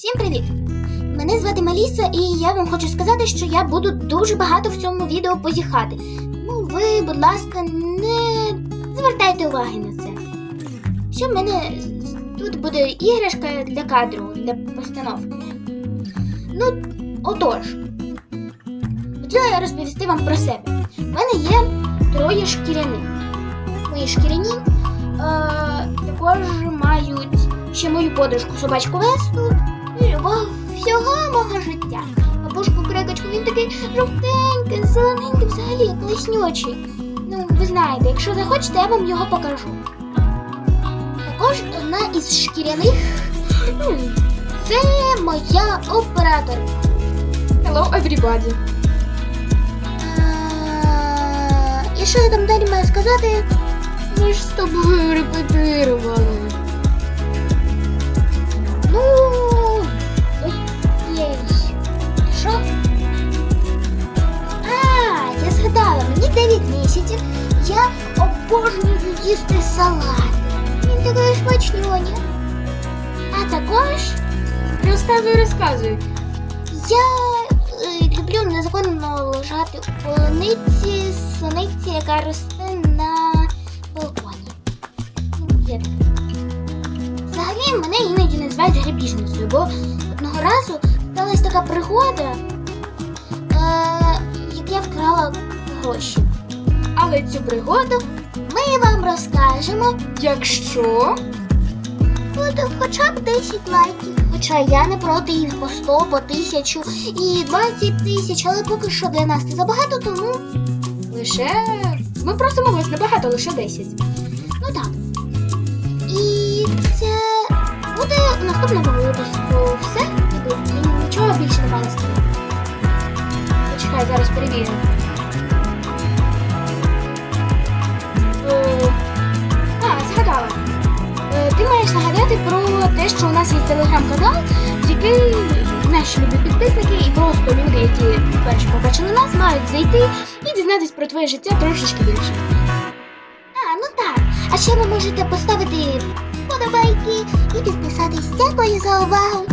Всім привіт! Мене звати Маліса, і я вам хочу сказати, що я буду дуже багато в цьому відео позіхати. Ну, ви, будь ласка, не звертайте уваги на це. Що в мене тут буде іграшка для кадру, для постановки. Ну, отож, хотіла я розповісти вам про себе. У мене є троє шкіряних. Мої шкіряні е, також мають ще мою подружку собачку Весту любов всього мого життя. Бабушку крекочку, він такий жовтенький, зелененький, взагалі як. Ну, ви знаєте, якщо захочете, я вам його покажу. Також одна із шкіряних це моя операторка. Hello, everybody. Е, І що я там далі маю сказати? Ми ж з тобою репетирували. 9. Я обожнюю їсти салат. Він такий смачньоні. А також Розказуй, розказуй. я е, люблю незаконно лежати у полуниці, суниці, яка росте на балконі. Є. Взагалі мене іноді називають грабіжницею, бо одного разу сталася така пригода, е, як я вкрала гроші. Але цю пригоду, Ми вам розкажемо, якщо буде хоча б 10 лайків. Хоча я не проти їх по 100, по 1000 і 20 тисяч, але поки що для нас це забагато, тому лише. Ми просимо вас небагато, лише 10. ну так. І це буде наступному випуску все. І нічого більше немає сказати. Зачекай, зараз перевірю. Маєш про те, що у нас є телеграм-канал, який наші любі підписники і просто люди, які вперше побачили нас, мають зайти і дізнатись про твоє життя трошечки більше. А, ну так. А ще ви можете поставити подобайки і підписатись. Дякую за увагу.